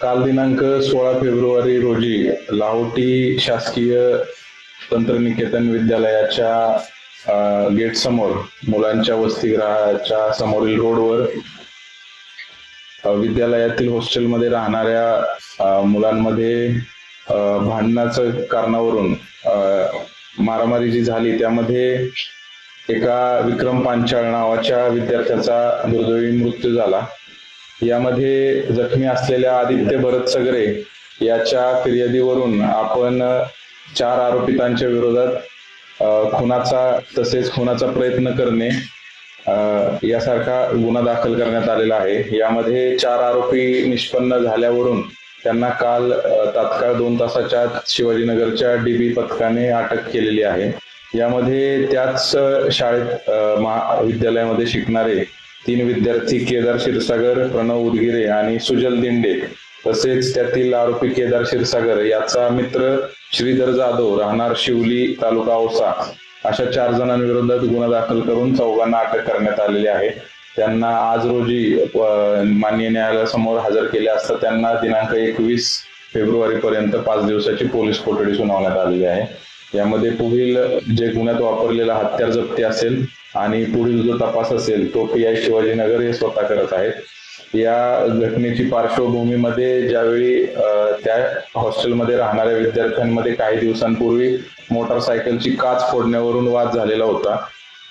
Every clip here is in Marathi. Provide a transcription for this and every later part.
काल दिनांक सोळा फेब्रुवारी रोजी लाहोटी शासकीय तंत्रनिकेतन विद्यालयाच्या गेट समोर मुलांच्या वसतिगृहाच्या समोरील रोडवर विद्यालयातील हॉस्टेलमध्ये राहणाऱ्या मुलांमध्ये भांडणाचं कारणावरून मारामारी जी झाली त्यामध्ये एका विक्रम पांचाळ नावाच्या विद्यार्थ्याचा दुर्दैवी मृत्यू झाला. यामध्ये जखमी असलेल्या आदित्य भरत सगरे याच्या फिर्यादीवरून आपण चार आरोपितांच्या विरोधात खुनाचा तसेच खुनाचा प्रयत्न करणे यासारखा गुन्हा दाखल करण्यात आलेला आहे. यामध्ये चार आरोपी निष्पन्न झाल्यावरून त्यांना काल तात्काळ दोन तासाच्या शिवाजीनगरच्या डीबी पथकाने अटक केलेली आहे. यामध्ये त्याच शाळेत महाविद्यालयामध्ये शिकणारे तीन विद्यार्थी केदार क्षीरसागर प्रणव उदगिरे आणि सुजल दिंडे तसेच त्यातील आरोपी केदार क्षीरसागर याचा मित्र श्रीधर जाधव राहणार शिवली तालुका औसा. अशा चार जणांविरोधात गुन्हा दाखल करून चौघांना अटक करण्यात आलेली आहे. त्यांना आज रोजी मान्य न्यायालयासमोर हजर केले असता त्यांना दिनांक एकवीस फेब्रुवारी पर्यंत पाच दिवसाची पोलीस कोठडी सुनावण्यात आलेली आहे. यामध्ये पुढील जे गुन्ह्यात वापरलेला हत्यार जप्ती असेल आणि पुढील जो तपास असेल तो पी आय शिवाजीनगर हे स्वतः करत आहेत. या घटनेची पार्श्वभूमीमध्ये ज्यावेळी त्या हॉस्टेलमध्ये राहणाऱ्या विद्यार्थ्यांमध्ये काही दिवसांपूर्वी मोटरसायकलची काच फोडण्यावरून वाद झालेला होता.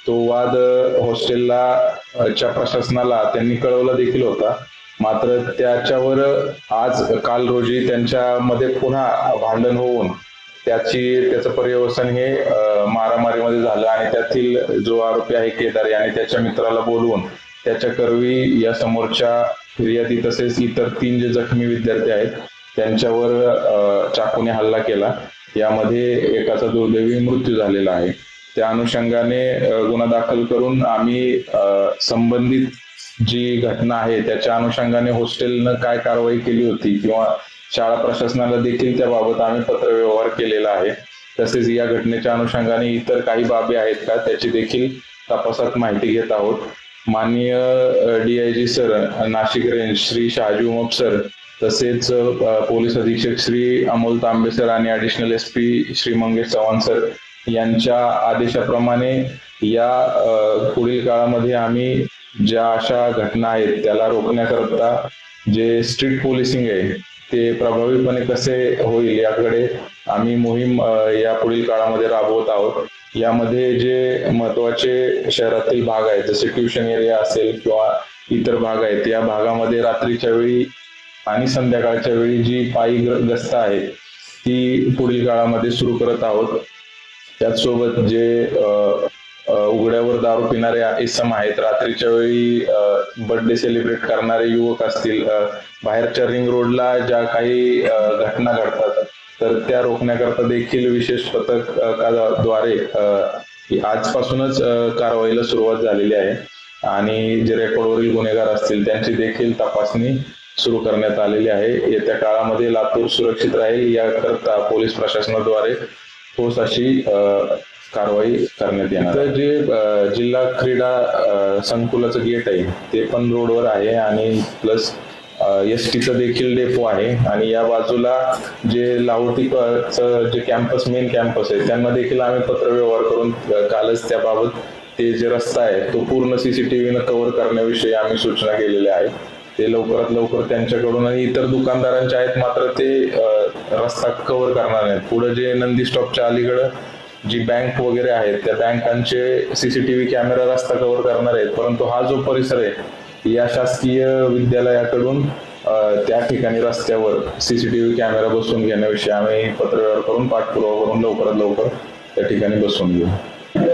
तो वाद हॉस्टेलला च्या प्रशासनाला त्यांनी कळवला देखील होता. मात्र त्याच्यावर आज काल रोजी त्यांच्यामध्ये पुन्हा भांडण होऊन त्याची त्याचं पर्यवसन हे मारामारीमध्ये झालं आणि त्यातील जो आरोपी आहे केदार याने त्याच्या मित्राला बोलवून त्याच्या करवी या समोरच्या फिर्यादी तसेच इतर तीन जे जखमी विद्यार्थी आहेत त्यांच्यावर चाकूने हल्ला केला. यामध्ये एकाचा दुर्दैवी मृत्यू झालेला आहे. त्या अनुषंगाने गुन्हा दाखल करून आम्ही संबंधित जी घटना आहे त्याच्या अनुषंगाने हॉस्टेलनं काय कारवाई केली होती किंवा शाळा प्रशासनाला देखील त्याबाबत आम्ही पत्रव्यवहार केलेला आहे. तसेच या घटनेच्या अनुषंगाने इतर काही बाबी आहेत का त्याची देखील तपासात माहिती घेत आहोत. माननीय DIG sir Nashik range Shri Shahaji Umap sir तसेच पोलीस अधीक्षक श्री अमोल तांबे सर आणि additional S P Shri Mangesh Chavan sir यांच्या आदेशाप्रमाणे या पुढील काळामध्ये आम्ही ज्या अशा घटना आहेत त्याला रोखण्याकरता जे स्ट्रीट पोलिसिंग आहे ते प्रभावीपणे कसे होईल याकडे आम्ही मोहीम या पुढील काळामध्ये राबवत आहोत. यामध्ये जे महत्त्वाचे शहरातील भाग आहेत जसे ट्युशन एरिया असेल किंवा इतर भाग आहेत या भागामध्ये रात्रीच्या वेळी आणि संध्याकाळच्या वेळी जी पायी ग- गस्त आहे ती पुढील काळामध्ये सुरू करत आहोत. त्याचसोबत जे उघड्यावर दारू पिणारे इसम आहेत. रात्रीच्या वेळी बर्थडे सेलिब्रेट करणारे युवक असतील बाहेरच्या रिंग रोडला ज्या काही घटना घडतात तर त्या रोखण्याकरता देखील विशेष पथकद्वारे आजपासूनच कारवाईला सुरुवात झालेली आहे. आणि जे रेकॉर्डवरील गुन्हेगार असतील त्यांची देखील तपासणी सुरू करण्यात आलेली आहे. येत्या काळामध्ये लातूर सुरक्षित राहील याकरता पोलीस प्रशासनाद्वारे ठोस अशी कारवाई करण्यात येणार तर जे जिल्हा क्रीडा संकुलाचं गेट आहे ते पण रोडवर आहे आणि प्लस एस टीचं देखील डेपो आहे आणि या बाजूला जे लाहोटीचं जे कॅम्पस मेन कॅम्पस आहे त्यांना देखील आम्ही पत्रव्यवहार करून कालच त्याबाबत ते जे रस्ता आहे तो पूर्ण सीसीटीव्हीनं कव्हर करण्याविषयी आम्ही सूचना केलेल्या आहेत. ते लवकरात लवकर त्यांच्याकडून आणि इतर दुकानदारांचे आहेत मात्र ते रस्ता कव्हर करणार नाहीत. पुढे जे नंदी स्टॉपच्या अलीकडं जी बँक वगैरे आहेत त्या बँकांचे सीसीटीव्ही कॅमेरा रस्ता कव्हर करणार आहेत. परंतु हा जो परिसर आहे या शासकीय विद्यालयाकडून त्या ठिकाणी रस्त्यावर सीसीटीव्ही कॅमेरा बसवून घेण्याविषयी आम्ही पत्रव्यवहार करून पाठपुरावा करून लवकरात लवकर त्या ठिकाणी बसवून घेऊ.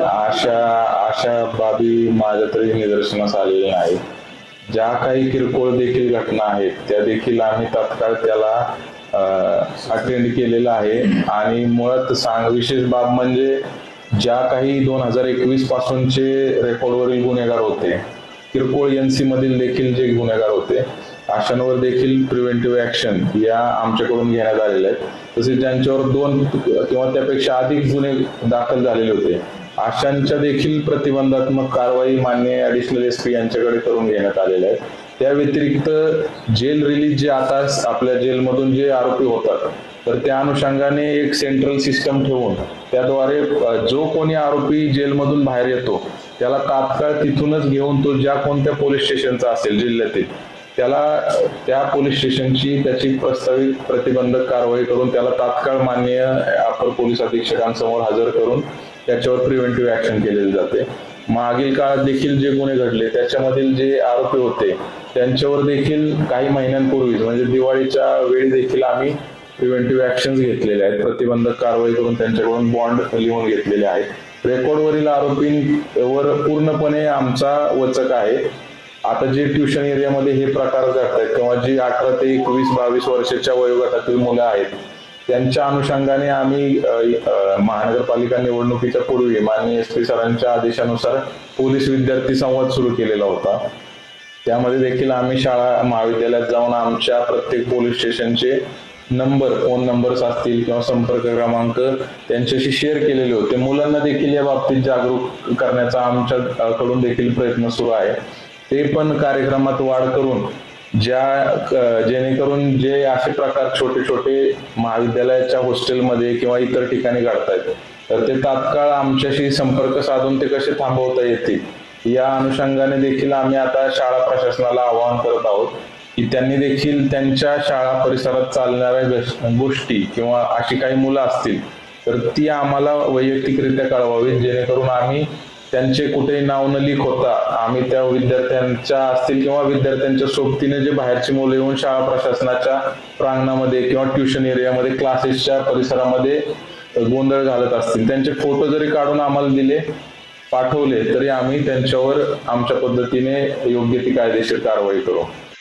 अशा अशा बाबी माझ्या तरी निदर्शनास आलेल्या आहेत ज्या काही किरकोळ देखील घटना आहेत त्या देखील आम्ही तात्काळ त्याला अटेंड केलेला आहे. आणि मुळात सांग विशेष बाब म्हणजे ज्या काही दोन हजार एकवीस पासूनचे रेकॉर्डवरील गुन्हेगार होते किरकोळ एनसी मधील देखील जे गुन्हेगार होते अशांवर देखील प्रिव्हेंटिव्ह ऍक्शन या आमच्याकडून घेण्यात आलेल्या आहेत. तसेच ज्यांच्यावर दोन किंवा त्यापेक्षा अधिक गुन्हे दाखल झालेले होते अशांच्या देखील प्रतिबंधात्मक कारवाई मान्य ऍडिशनल एस पी यांच्याकडे करून घेण्यात आलेल्या आहेत. त्या व्यतिरिक्त जेल रिलीज जे आता आपल्या जेलमधून जे आरोपी होतात तर त्या अनुषंगाने एक सेंट्रल सिस्टम ठेवून त्याद्वारे जो कोणी आरोपी जेलमधून बाहेर येतो त्याला तात्काळ तिथूनच घेऊन तो ज्या कोणत्या पोलीस स्टेशनचा असेल जिल्ह्यातील त्याला त्या पोलीस स्टेशनची त्याची प्रस्तावित प्रतिबंधक कारवाई करून त्याला तात्काळ मान्य अपर पोलीस अधीक्षकांसमोर हजर करून त्याच्यावर प्रिव्हेंटिव्ह ऍक्शन केलेली जाते. मागील काळात देखील जे गुन्हे घडले त्याच्यामधील जे आरोपी होते त्यांच्यावर देखील काही महिन्यांपूर्वी म्हणजे दिवाळीच्या वेळी देखील आम्ही प्रिव्हेंटिव्ह ऍक्शन घेतलेले आहेत. प्रतिबंधक कारवाई करून त्यांच्याकडून बॉन्ड लिहून घेतलेले आहेत. रेकॉर्डवरील आरोपींवर पूर्णपणे आमचा वचक आहे. आता जे ट्युशन एरियामध्ये हे प्रकार घडत आहेत किंवा जी अठरा ते एकवीस बावीस वर्षाच्या वयोगटातील मुलं आहेत त्यांच्या अनुषंगाने आम्ही महानगरपालिका निवडणुकीच्या पूर्वी माननीय एस पी सरांच्या आदेशानुसार पोलीस विद्यार्थी संवाद सुरू केलेला होता. त्यामध्ये देखील आम्ही शाळा महाविद्यालयात जाऊन आमच्या प्रत्येक पोलीस स्टेशनचे नंबर फोन नंबर्स असतील किंवा संपर्क क्रमांक त्यांच्याशी शेअर केलेले होते. मुलांना देखील या बाबतीत जागरूक करण्याचा आमच्याकडून देखील प्रयत्न सुरू आहे. ते पण कार्यक्रमात वाढ करून ज्या जेणेकरून जे असे प्रकार छोटे छोटे महाविद्यालयाच्या हॉस्टेलमध्ये किंवा इतर ठिकाणी घडतायत तर ते तात्काळ आमच्याशी संपर्क साधून ते कसे थांबवता येतील या अनुषंगाने देखील आम्ही आता शाळा प्रशासनाला आवाहन करत आहोत की त्यांनी देखील त्यांच्या शाळा परिसरात चालणाऱ्या गोष्टी किंवा अशी काही मुलं असतील तर ती आम्हाला वैयक्तिकरित्या कळवावी जेणेकरून आम्ही त्यांचे कुठेही नाव न लीक होता आम्ही त्या विद्यार्थ्यांच्या असतील किंवा विद्यार्थ्यांच्या सोबतीने जे बाहेरची मुलं येऊन शाळा प्रशासनाच्या प्रांगणामध्ये किंवा ट्युशन एरियामध्ये क्लासेसच्या परिसरामध्ये गोंधळ घालत असतील. त्यांचे फोटो जरी काढून आम्हाला दिले पाठवले तरी आम्ही त्यांच्यावर आमच्या पद्धतीने योग्य ती कायदेशीर कारवाई करू.